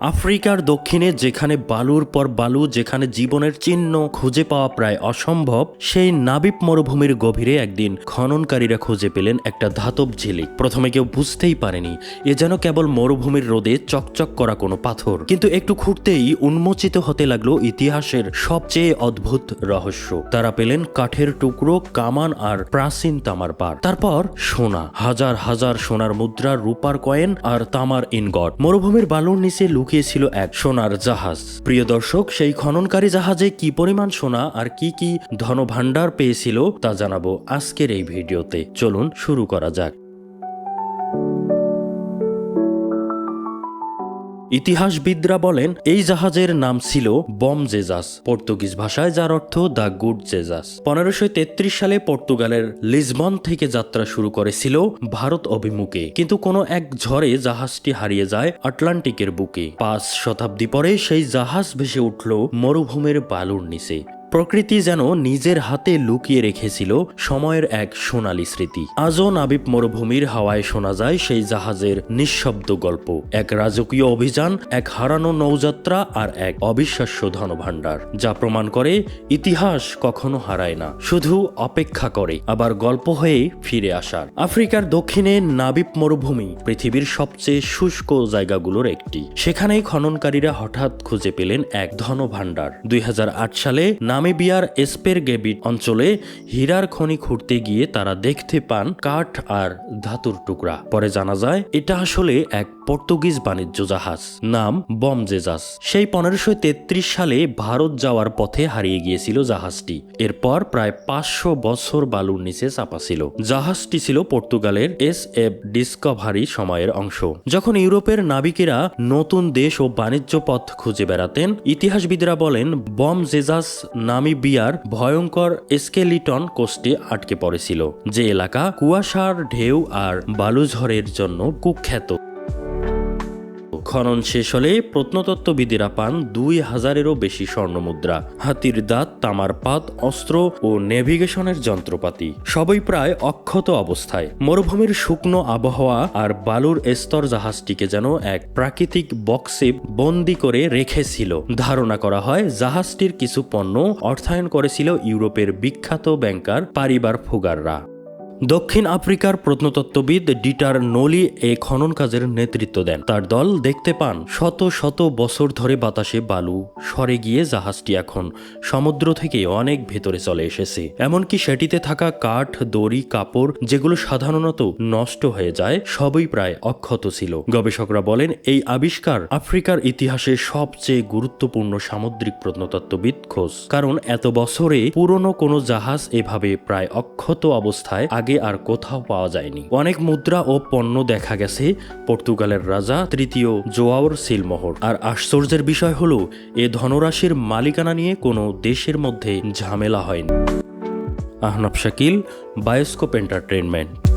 আফ্রিকার দক্ষিণে যেখানে বালুর পর বালু, যেখানে জীবনের চিহ্ন খুঁজে পাওয়া প্রায় অসম্ভব, সেই নাবিব মরুভূমির গভীরে একদিন খননকারীরা খুঁজে পেলেন একটা ধাতব ঝিলিক প্রথমে কেউ বুঝতেই পারেনি, এ যেন কেবল মরুভূমির রোদে চকচক করা কোনো পাথর। কিন্তু একটু খুঁড়তেই উন্মোচিত হতে লাগল ইতিহাসের সবচেয়ে অদ্ভুত রহস্য। তারা পেলেন কাঠের টুকরো, কামান আর প্রাচীন তামার পার তারপর সোনা, হাজার হাজার সোনার মুদ্রা, রূপার কয়েন আর তামার ইনগট। মরুভূমির বালুর নিচে লুকিয়েছিল এক সোনার জাহাজ। প্রিয় দর্শক, সেই খননকারী জাহাজে কি পরিমাণ সোনা আর কি কি ধনভাণ্ডার পেয়েছিল তা জানাব আজকের এই ভিডিওতে। চলুন শুরু করা যাক। ইতিহাসবিদরা বলেন, এই জাহাজের নাম ছিল বম জেজাস, পর্তুগিজ ভাষায় যার অর্থ দ্য গুড জেজাস পনেরোশো তেত্রিশ সালে পর্তুগালের লিসবন থেকে যাত্রা শুরু করেছিল ভারত অভিমুখে। কিন্তু কোনো এক ঝড়ে জাহাজটি হারিয়ে যায় আটলান্টিকের বুকে। পাঁচ শতাব্দী পরে সেই জাহাজ ভেসে উঠল মরুভূমির বালুর নিচে। প্রকৃতি যেন নিজের হাতে লুকিয়ে রেখেছিল সময়ের এক সোনালী স্মৃতি। আজও নাবিব মরুভূমির হাওয়ায় শোনা যায় সেই জাহাজের নিঃশব্দ গল্প, এক রাজকীয় অভিযান, এক হারানো নৌযাত্রা আর এক অবিশ্বাস্য ধনভাণ্ডার, যা প্রমাণ করে ইতিহাস কখনো হারায় না, শুধু অপেক্ষা করে, আবার গল্প হয়ে ফিরে আসার। আফ্রিকার দক্ষিণে নাবিব মরুভূমি, পৃথিবীর সবচেয়ে শুষ্ক জায়গাগুলোর একটি। সেখানেই খননকারীরা হঠাৎ খুঁজে পেলেন এক ধনভাণ্ডার। দুই হাজার আট সালে নামিবিয়ার এসপের গেবিট অঞ্চলে হীরার খনি খুঁড়তে গিয়ে তারা দেখতে পান কাঠ আর ধাতুর টুকরা। পরে জানা যায়, এটা আসলে এক পর্তুগিজ বাণিজ্য জাহাজ, নাম বম জেজাস সেই পনেরোশো তেত্রিশ সালে ভারত যাওয়ার পথে হারিয়ে গিয়েছিল জাহাজটি। এরপর প্রায় পাঁচশো বছর বালুর নিচে চাপা ছিল। জাহাজটি ছিল পর্তুগালের এস এফ ডিসকভারি সময়ের অংশ। যখন ইউরোপের নাবিকেরা নতুন দেশ ও বাণিজ্য পথ খুঁজে বেড়াতেন, ইতিহাসবিদরা বলেন বম জেজাস নামিবিয়ার ভয়ঙ্কর স্কেলিটন কোস্টে আটকে পড়েছিল। যে এলাকা কুয়াশার ঢেউ আর বালুঝড়ের জন্য কুখ্যাত। খনন শেষ হলে প্রত্নতত্ত্ববিদেরা পান দুই হাজারেরও বেশি স্বর্ণমুদ্রা, হাতির দাঁত, তামার পাত, অস্ত্র ও নেভিগেশনের যন্ত্রপাতি। সবই প্রায় অক্ষত অবস্থায়। মরুভূমির শুকনো আবহাওয়া আর বালুর স্তর জাহাজটিকে যেন এক প্রাকৃতিক বক্সে বন্দি করে রেখেছিল। ধারণা করা হয়, জাহাজটির কিছু পণ্য অর্থায়ন করেছিল ইউরোপের বিখ্যাত ব্যাংকার পারিবার ফুগাররা। দক্ষিণ আফ্রিকার প্রত্নতত্ত্ববিদ ডিটার নোলি এই খনন কাজের নেতৃত্ব দেন। তার দল দেখতে পান শত শত বছর ধরে বাতাসে বালু সরে গিয়ে জাহাজটি এখন সমুদ্র থেকে অনেক ভেতরে চলে এসেছে। এমনকি সেটিতে থাকা কাঠ, দড়ি, কাপড় যেগুলো সাধারণত নষ্ট হয়ে যায়, সবই প্রায় অক্ষত ছিল। গবেষকরা বলেন, এই আবিষ্কার আফ্রিকার ইতিহাসে সবচেয়ে গুরুত্বপূর্ণ সামুদ্রিক প্রত্নতত্ত্ববিদ খোঁজ। কারণ এত বছরে পুরনো কোনো জাহাজ এভাবে প্রায় অক্ষত অবস্থায় আগে আর কোথাও পাওয়া যায়নি। অনেক মুদ্রা ও পণ্য দেখা গেছে, পর্তুগালের রাজা তৃতীয় জোয়াওর সিলমোহর। আর আশ্চর্যের বিষয় হলো, এ ধনরাশির মালিকানা নিয়ে কোনো দেশের মধ্যে ঝামেলা হয়নি। Ahnab Shakil, bioscope entertainment